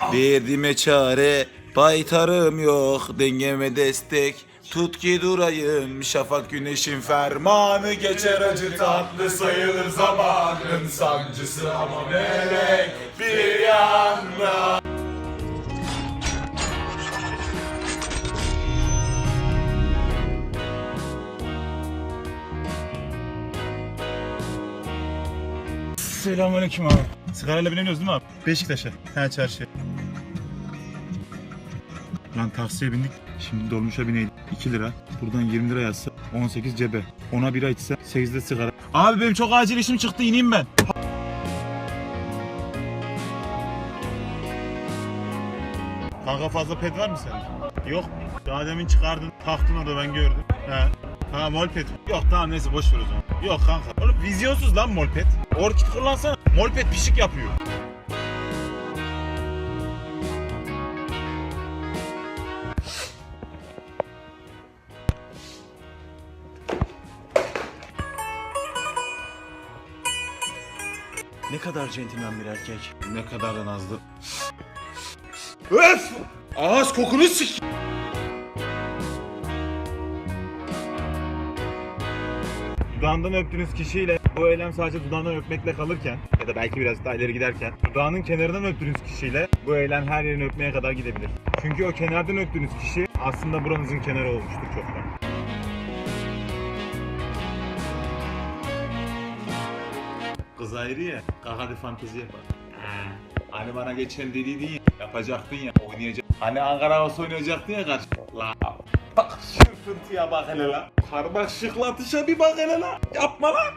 Derdime çare baytarım yok. Dengeme destek Tut ki durayım. Şafak güneşin fermanı geçer acı tatlı sayılır zamanın sancısı. Ama melek bir yanda. Selamünaleyküm abi. Sigarayla binemiyoruz değil mi abi? Beşiktaş'a. He çarşı. Lan taksiye bindik. Şimdi dolmuşa bineydik. 2 lira. Buradan 20 lira yazsa 18 cebe. Ona bira içse 8 de sigara. Abi benim çok acil işim çıktı ineyim ben. Kanka fazla ped var mı sende? Yok. Daha demin çıkardın, taktın orada ben gördüm. He. Ha molped. Yok tamam neyse boş ver o zaman. Yok kanka. Oğlum vizyonsuz lan molped. Orkid kullansana. Molped pişik yapıyor. Ne kadar centilmen bir erkek. Ne kadar da nazlı. Öf! Ağız kokunu sik. Dudağından öptüğünüz kişiyle bu eylem sadece dudağından öpmekle kalırken ya da belki biraz daha ileri giderken dudağının kenarından öptüğünüz kişiyle bu eylem her yerini öpmeye kadar gidebilir. Çünkü o kenardan öptüğünüz kişi aslında buranızın kenarı olmuştur çoktan. Kız ayrı ya. Hadi fantezi yapalım. Hani bana geçen dediydin ya, yapacaktın ya, oynayacaktın. Hani Ankara Havası oynayacaktın ya karşı. La Bak şu fıntıya bak hele la. Parmak şıklatışa bir bak hele la. Yapma lan.